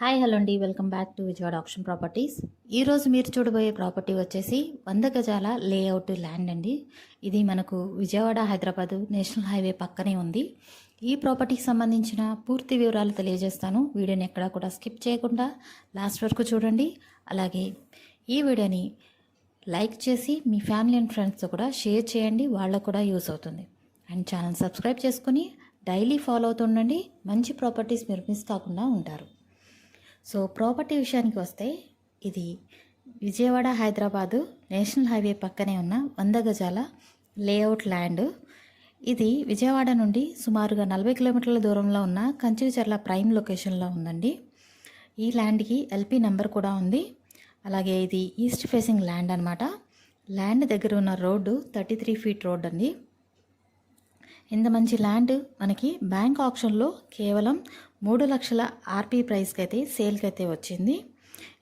Hi hello అండి. Welcome back to Vijayawada option properties. ఈరోజు మీరు చూడబోయే ప్రాపర్టీ వచ్చేసి వంద గజాల లేఅవుట్ ల్యాండ్ అండి. ఇది మనకు విజయవాడ హైదరాబాద్ నేషనల్ హైవే పక్కనే ఉంది. ఈ ప్రాపర్టీకి సంబంధించిన పూర్తి వివరాలు తెలియజేస్తాను. వీడియోని ఎక్కడా కూడా స్కిప్ చేయకుండా లాస్ట్ వరకు చూడండి. అలాగే ఈ వీడియోని లైక్ చేసి మీ ఫ్యామిలీ అండ్ ఫ్రెండ్స్తో కూడా షేర్ చేయండి. వాళ్ళకు కూడా యూస్ అవుతుంది. అండ్ ఛానల్ సబ్స్క్రైబ్ చేసుకుని డైలీ ఫాలో అవుతుండండి మంచి ప్రాపర్టీస్ మీరు మిస్ కాకుండా ఉంటారు. సో ప్రాపర్టీ విషయానికి వస్తే ఇది విజయవాడ హైదరాబాదు నేషనల్ హైవే పక్కనే ఉన్న వంద గజాల లేఅవుట్ ల్యాండ్. ఇది విజయవాడ నుండి సుమారుగా నలభై కిలోమీటర్ల దూరంలో ఉన్న కంచిచర్ల ప్రైమ్ లొకేషన్లో ఉందండి. ఈ ల్యాండ్కి ఎల్పి నెంబర్ కూడా ఉంది. అలాగే ఇది ఈస్ట్ ఫేసింగ్ ల్యాండ్ అనమాట ల్యాండ్ దగ్గర ఉన్న road thirty three feet road అండి. ఇంత మంచి ల్యాండ్ మనకి బ్యాంక్ ఆప్షన్లో కేవలం మూడు లక్షల ఆర్పీ ప్రైస్కి అయితే సేల్కి అయితే వచ్చింది.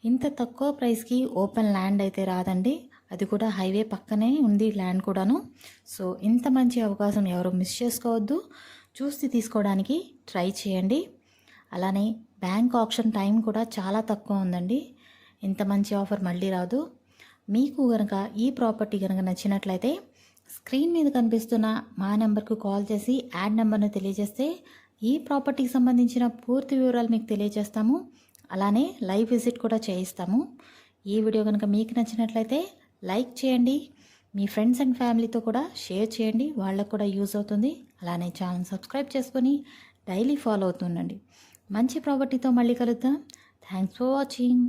ఇంత తక్కువ ప్రైస్కి ఓపెన్ ల్యాండ్ అయితే రాదండి. అది కూడా హైవే పక్కనే ఉంది ల్యాండ్ కూడాను. సో ఇంత మంచి అవకాశం ఎవరు మిస్ చేసుకోవద్దు. చూసి తీసుకోవడానికి ట్రై చేయండి. అలానే బ్యాంక్ ఆప్షన్ టైం కూడా చాలా తక్కువ ఉందండి. ఇంత మంచి ఆఫర్ మళ్ళీ రాదు. మీకు కనుక ఈ ప్రాపర్టీ కనుక నచ్చినట్లయితే స్క్రీన్ మీద కనిపిస్తున్న మా నెంబర్కు కాల్ చేసి యాడ్ నెంబర్ను తెలియజేస్తే ఈ ప్రాపర్టీకి సంబంధించిన పూర్తి వివరాలు మీకు తెలియజేస్తాము. అలానే లైవ్ విజిట్ కూడా చేయిస్తాము. ఈ వీడియో కనుక మీకు నచ్చినట్లయితే లైక్ చేయండి. మీ ఫ్రెండ్స్ అండ్ ఫ్యామిలీతో కూడా షేర్ చేయండి. వాళ్ళకు కూడా యూజ్ అవుతుంది. అలానే ఛానల్ సబ్స్క్రైబ్ చేసుకొని డైలీ ఫాలో అవుతుండండి. మంచి ప్రాపర్టీతో మళ్ళీ కలుద్దాం. Thanks for watching.